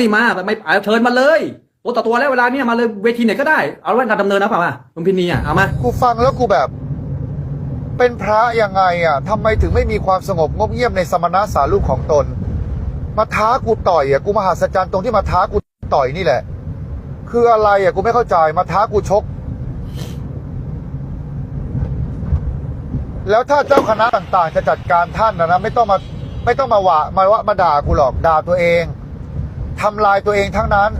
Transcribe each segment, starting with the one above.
สิมาไม่เอาเชิญมาเลยตัวต่อตัวแล้วเวลาเนี้ยมาเลยเวทีไหนก็ได้เอาเรื่องการดำเนินนะป่าอะลุงพินีอะเอามากูฟังแล้วกูแบบ เป็นพระยังไงอะทำไมถึงไม่มีความสงบงบเงียบในสมณะสารูปของตน มาท้ากูต่อยอะกูมหัศจรรย์ตรงที่มาท้ากูต่อยนี่แหละ คืออะไรอะกูไม่เข้าใจมาท้ากูชก แล้วถ้าเจ้าคณะต่างๆ จะจัดการท่านนะนะไม่ต้องมาไม่ต้องมาว่ามาว่ามาด่ากูหรอกด่าตัวเอง ทำลายตัวเองทั้งนั้น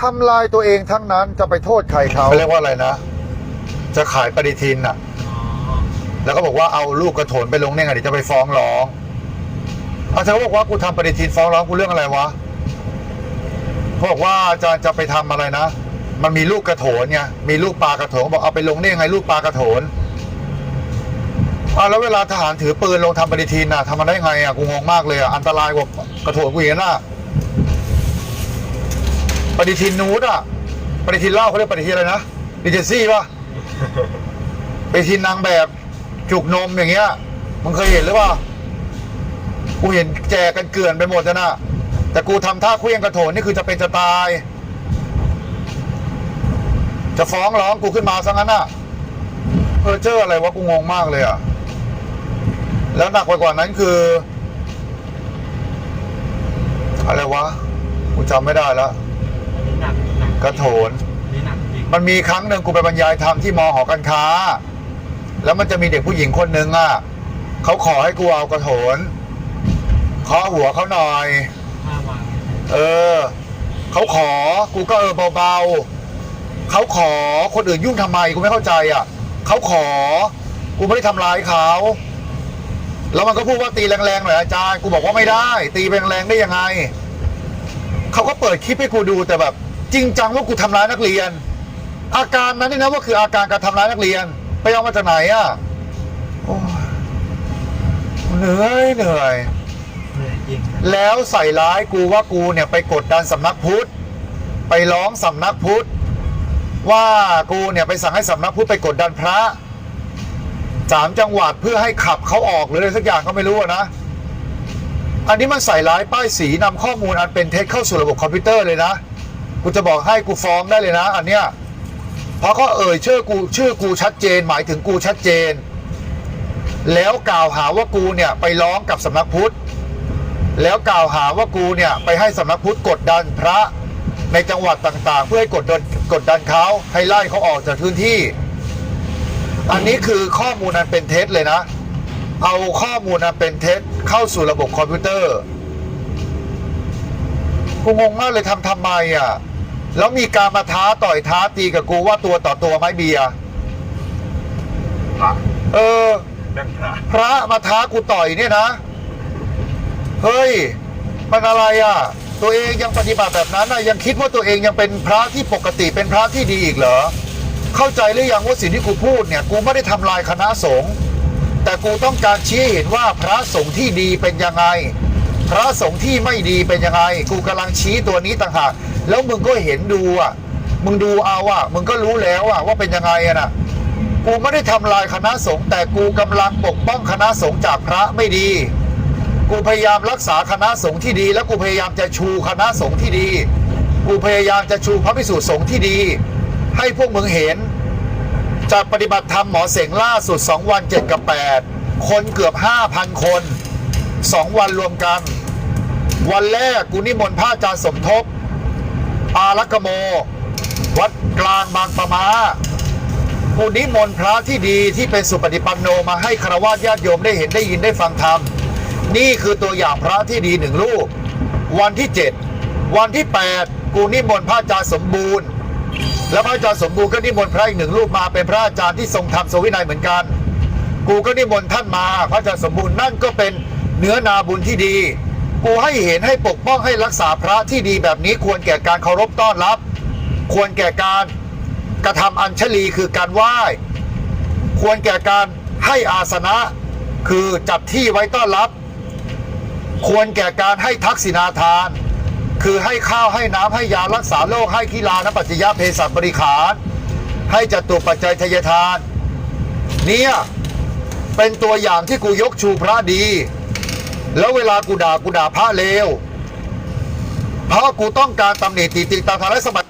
ทำลายตัวเองทั้งนั้นจะไปโทษใครเขาเรียกว่าอะไรนะ จะขายปฏิทินอะ แล้วก็บอกว่าเอาลูกกระโถนไปลงเนี่ยไงเดี๋ยวจะไปฟ้องร้องอาจารย์บอกว่ากูทำปฏิทินฟ้องร้องกูเรื่องอะไรวะเขาบอกว่าอาจารย์จะไปทำอะไรนะ มันมีลูกกระโถนไงมีลูกปลากระโถนบอกเอาไปลงได้ยังไงลูกปลากระโถนอาแล้วเวลาทหารถือปืนลงทำปฏิทินน่ะทำมันได้ไงอะกูงงมากเลยอะอันตรายกว่ากระโถนกูอีกนะ ปฏิทินนูดอะปฏิทินเหล้าเขาเรียกปฏิทินอะไรนะดิเจซี่ป่ะไปทินนางแบบจุกนมอย่างเงี้ยมึงเคยเห็นหรือเปล่ากูเห็นแจกกันเกลื่อนไปหมดแล้วนะแต่กูทำท่าเคลี้ยงกระโถนนี่คือจะเป็นจะตาย จะฟ้องร้องกูขึ้นมาซะงั้นน่ะเออเจออะไรวะกูงงมากเลยอะแล้วหนักไปกว่านั้นคือ อะไรวะกูจำไม่ได้แล้ว กหนักกระโถนนี่หนักจริงมันมีครั้งหนึ่งกูไปบรรยายธรรมที่มหอการค้า แล้วมันจะมีเด็กผู้หญิงคนหนึ่งอะเขาขอให้กูเอากระโถนเคาะหัวเขาหน่อยห้ามวางเออเขาขอกูก็เออเบาๆเขาขอคนอื่นยุ่งทำไมกูไม่เข้าใจอะเขาขอ กูไม่ได้ทำร้ายเขาแล้วมันก็พูดว่าตีแรงๆหน่อยอาจารย์กูบอกว่าไม่ได้ ตีแรงๆได้ยังไงเขาก็เปิดคลิปให้กูดูแต่แบบ จริงจังว่ากูทำร้ายนักเรียน อาการนั้นนี่นะว่าคืออาการการทำร้ายนักเรียน ไปเอามาจากไหนอะเหนื่อยเหนื่อยแล้วใส่ร้ายกูว่ากูเนี่ยไปกดดันสำนักพุทธไปร้องสำนักพุทธว่ากูเนี่ยไปสั่งให้สำนักพุทธไปกดดันพระสามจังหวัดเพื่อให้ขับเขาออกหรืออะไรสักอย่างก็ไม่รู้นะ อันนี้มันใส่ร้ายป้ายสีนำข้อมูลอันเป็นเท็จเข้าสู่ระบบคอมพิวเตอร์เลยนะ กูจะบอกให้กูฟ้องได้เลยนะ อันเนี้ยเพราะเขาเอ่ยชื่อกูชื่อกูชัดเจน หมายถึงกูชัดเจน แล้วกล่าวหาว่ากูเนี่ยไปร้องกับสำนักพุทธแล้วกล่าวหาว่ากูเนี่ยไปให้สำนักพุทธกดดันพระในจังหวัดต่างๆ เพื่อให้กดดันกดดันเขาให้ไล่เขาออกจากพื้นที่ อันนี้คือข้อมูลอันเป็นเท็จเลยนะ เอาข้อมูลอันเป็นเท็จเข้าสู่ระบบคอมพิวเตอร์กูงงมากเลยทำทำไมอะ แล้วมีการมาท้าต่อยท้าตีกับกูว่าตัวต่อตัวไหม่เบียร์พระเออเรื่องพระพระมาท้ากูต่อยเนี่ยนะ เฮ้ย มันอะไรอะ ตัวเองยังปฏิบัติแบบนั้นอะยังคิดว่าตัวเองยังเป็นพระที่ปกติเป็นพระที่ดีอีกเหรอ เข้าใจหรือยังว่าสิ่งที่กูพูดเนี่ย กูไม่ได้ทำลายคณะสงฆ์แต่กูต้องการชี้ให้เห็นว่าพระสงฆ์ที่ดีเป็นยังไง พระสงฆ์ที่ไม่ดีเป็นยังไง กูกำลังชี้ตัวนี้ต่างหาก แล้วมึงก็เห็นดูอะ มึงดูเอาอะ มึงก็รู้แล้วอะว่าเป็นยังไงอะนะกูไม่ได้ทำลายคณะสงฆ์แต่กูกำลังปกป้องคณะสงฆ์จากพระไม่ดี กูพยายามรักษาคณะสงฆ์ที่ดี และกูพยายามจะชูคณะสงฆ์ที่ดี กูพยายามจะชูพระพิสุสงฆ์ที่ดี ให้พวกมึงเห็น จากปฏิบัติธรรมหมอเสงล่าสุด 2 วัน 7 กับ 8 คนเกือบ 5,000 คน 2 วันรวมกัน วันแรกกูนิมนต์พระอาจารย์สมทบ อารักโม วัดกลางบางปะมากูนิมนต์พระที่ดีที่เป็นสุปฏิปันโนมาให้คารวะญาติโยมได้เห็นได้ยินได้ฟังธรรม นี่คือตัวอย่างพระที่ดีหนึ่งรูป วันที่ 7 วันที่ 8 กูนิมนต์พระอาจารย์สมบูรณ์ แล้วพระอาจารย์สมบูรณ์ก็นิมนต์พระอีกหนึ่งรูปมาเป็นพระอาจารย์ที่ทรงธรรมทรงวินัยเหมือนกัน กูก็นิมนต์ท่านมา พระอาจารย์สมบูรณ์นั่นก็เป็นเนื้อนาบุญที่ดี กูให้เห็นให้ปกป้องให้รักษาพระที่ดีแบบนี้ควรแก่การเคารพต้อนรับ ควรแก่การกระทำอัญชลีคือการไหว้ ควรแก่การให้อาสนะคือจัดที่ไว้ต้อนรับ ควรแก่การให้ทักษิณาทาน คือให้ข้าวให้น้ำให้ยารักษาโรคให้กีฬานปัจจยะเภสัชบริขารให้จัตุปัจจัยทยทาน เนี่ย เป็นตัวอย่างที่กูยกชูพระดี แล้วเวลากูด่ากูด่าพระเลวเพราะกูต้องการตำหนิติติตามทางและสมัย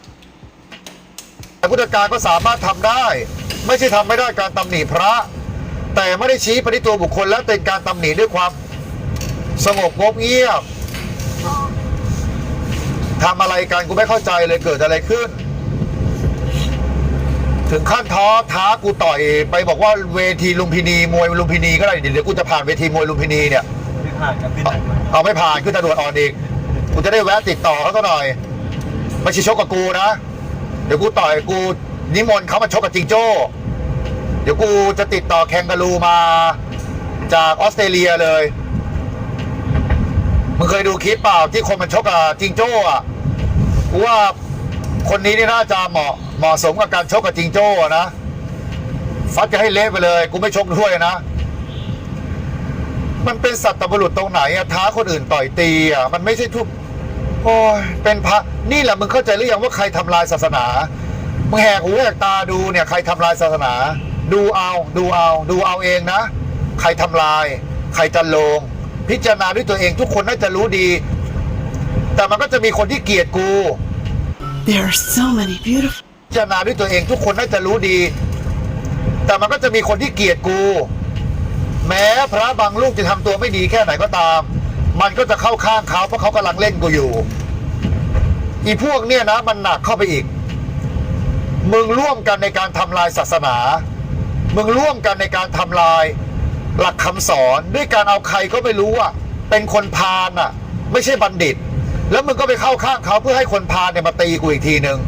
แต่พุทธการก็สามารถทำได้ ไม่ใช่ทำไม่ได้การตำหนิพระ แต่ไม่ได้ชี้ไปที่ตัวบุคคลและเป็นการตำหนิด้วยความสงบงบเงียบทำอะไรกันกูไม่เข้าใจเลยเกิดอะไรขึ้น ถึงขั้นท้อท้ากูต่อยไปบอกว่าเวทีลุมพินีมวยลุมพินีก็ได้เดี๋ยวกูจะผ่านเวทีมวยลุมพินีเนี่ย ผ่านกับที่ไหนมาเอาไม่ผ่านขึ้นตำรวจอ่อนอีกกูจะได้แวะติดต่อเขาสักหน่อยม่ใช่ชกกับกูนะ เดี๋ยวกูต่อยกูนิมนต์เขามาชกกับจิงโจ้ เดี๋ยวกูจะติดต่อแคนการูมาจากออสเตรเลียเลยมึงเคยดูคลิปเปล่าที่คนมันชกกับจิงโจ้อะกูว่าคนนี้นี่น่าจะเหมาะเหมาะสมกับการชกกับจิงโจ้นะ ฟัดจะให้เละไปเลย กูไม่ชกด้วยนะ มันเป็นสัตว์บุรุษตรงไหนอะท้าคนอื่นต่อยตีอะมันไม่ใช่ทุกโอ้ยเป็นพระนี่แหละมึงเข้าใจหรือยังว่าใครทำลายศาสนามึงแหกหูแหกตาดูเนี่ยใครทำลายศาสนา ดูเอาดูเอา ดูเอาเองนะ ใครทำลาย ใครจะลง พิจารณาด้วยตัวเองทุกคนน่าจะรู้ดี แต่มันก็จะมีคนที่เกลียดกู There are so many beautiful พิจารณาด้วยตัวเองทุกคนน่าจะรู้ดี แต่มันก็จะมีคนที่เกลียดกู แม้พระบางลูกจะทำตัวไม่ดีแค่ไหนก็ตาม มันก็จะเข้าข้างเขาเพราะเขากำลังเล่นกูอยู่ อีพวกเนี่ยนะมันหนักเข้าไปอีก มึงร่วมกันในการทำลายศาสนา มึงร่วมกันในการทำลายหลักคำสอนด้วยการเอาใครก็ไม่รู้อะเป็นคนพาลอะ ไม่ใช่บัณฑิต แล้วมึงก็ไปเข้าข้างเขาเพื่อให้คนพาลเนี่ยมาตีกูอีกทีหนึ่ง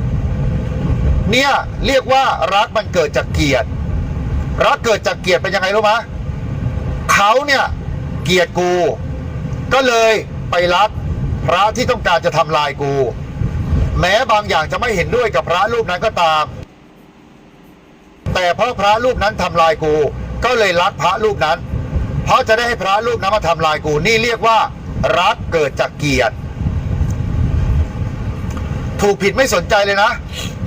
เนี่ยเรียกว่ารักมันเกิดจากเกียรติรักเกิดจากเกียรติเป็นยังไงรู้ไหม เขาเนี่ยเกียดกู ก็เลยไปรักพระที่ต้องการจะทำลายกู แม้บางอย่างจะไม่เห็นด้วยกับพระรูปนั้นก็ตาม แต่เพราะพระรูปนั้นทำลายกู ก็เลยรักพระรูปนั้น เพราะจะได้ให้พระรูปนั้นมาทำลายกูนี่เรียกว่า รักเกิดจากเกียรติถูกผิดไม่สนใจเลยนะ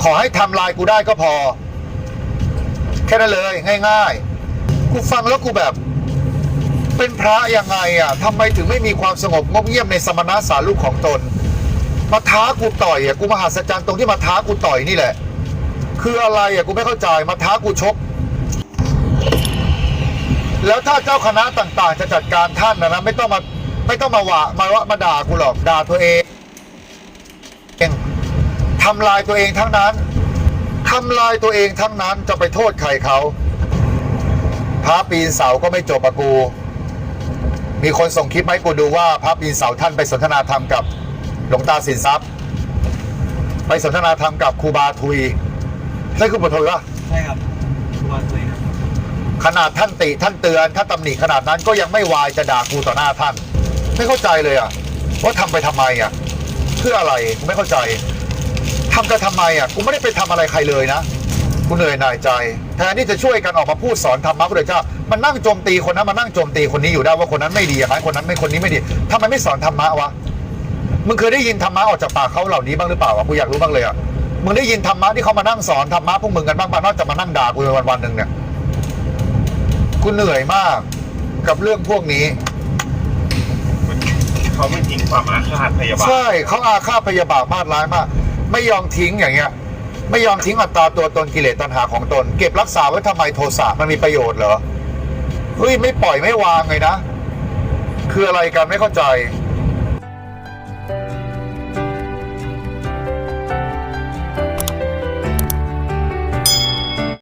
ขอให้ทำลายกูได้ก็พอ แค่นั้นเลยง่าย ๆ กูฟังแล้วกูแบบ เป็นพระยังไงอะทำไมถึงไม่มีความสงบงบเงียบในสมณะสาลูกของตน มาท้ากูต่อยอะกูมหัศจรรย์ตรงที่มาท้ากูต่อยนี่แหละ คืออะไรอะกูไม่เข้าใจมาท้ากูชก แล้วถ้าเจ้าคณะต่างๆ จะจัดการท่านนะนะไม่ต้องมาไม่ต้องมาว่ามาว่ามาด่ากูหรอกด่าตัวเองเองทำลายตัวเองทั้งนั้นทำลายตัวเองทั้งนั้นจะไปโทษใครเขาพระปีนเสาก็ไม่จบอะกู มีคนส่งคลิปมาให้กูดูว่าพระปีนเสาท่านไปสนทนาธรรมกับหลวงตาสินทรัพย์ ไปสนทนาธรรมกับครูบาทุยใช่ครูบาทุยปะใช่ครับทุกวันเลยครับขนาดท่านติท่านเตือนท่านตำหนิขนาดนั้นก็ยังไม่วายจะด่ากูต่อหน้าท่าน ไม่เข้าใจเลยอะว่าทำไปทำไมอะเพื่ออะไรกูไม่เข้าใจทำกันทำไมอะกูไม่ได้ไปทำอะไรใครเลยนะกูเหนื่อยหน่ายใจแทนที่จะช่วยกันออกมาพูดสอนธรรมะพระเจ้า มันนั่งโจมตีคนนั้นมานั่งโจมตีคนนี้อยู่ได้ว่าคนนั้นไม่ดีอย่างนั้นคนนั้นไม่คนนี้ไม่ดีทำไมไม่สอนธรรมะวะมึงเคยได้ยินธรรมะออกจากปากเขาเหล่านี้บ้างหรือเปล่าวะกูอยากรู้บ้างเลยอะมึงได้ยินธรรมะที่เขามานั่งสอนธรรมะพวกมึงกันบ้างปะนอกจากมานั่งด่ากูวันวันๆหนึ่งเนี่ยกูเหนื่อยมากกับเรื่องพวกนี้เขาไม่ทิ้งความอาฆาตพยาบาทใช่เขาอาฆาตพยาบาทมาดร้ายมาก ไม่ยอมทิ้งอย่างเงี้ย ไม่ยอมทิ้งอัตราตัวตนกิเลสตัณหาของตน เก็บรักษาไว้ทำไมโทสะมันมีประโยชน์เหรอ เฮ้ยไม่ปล่อยไม่วางเลยนะ คืออะไรกันไม่เข้าใจ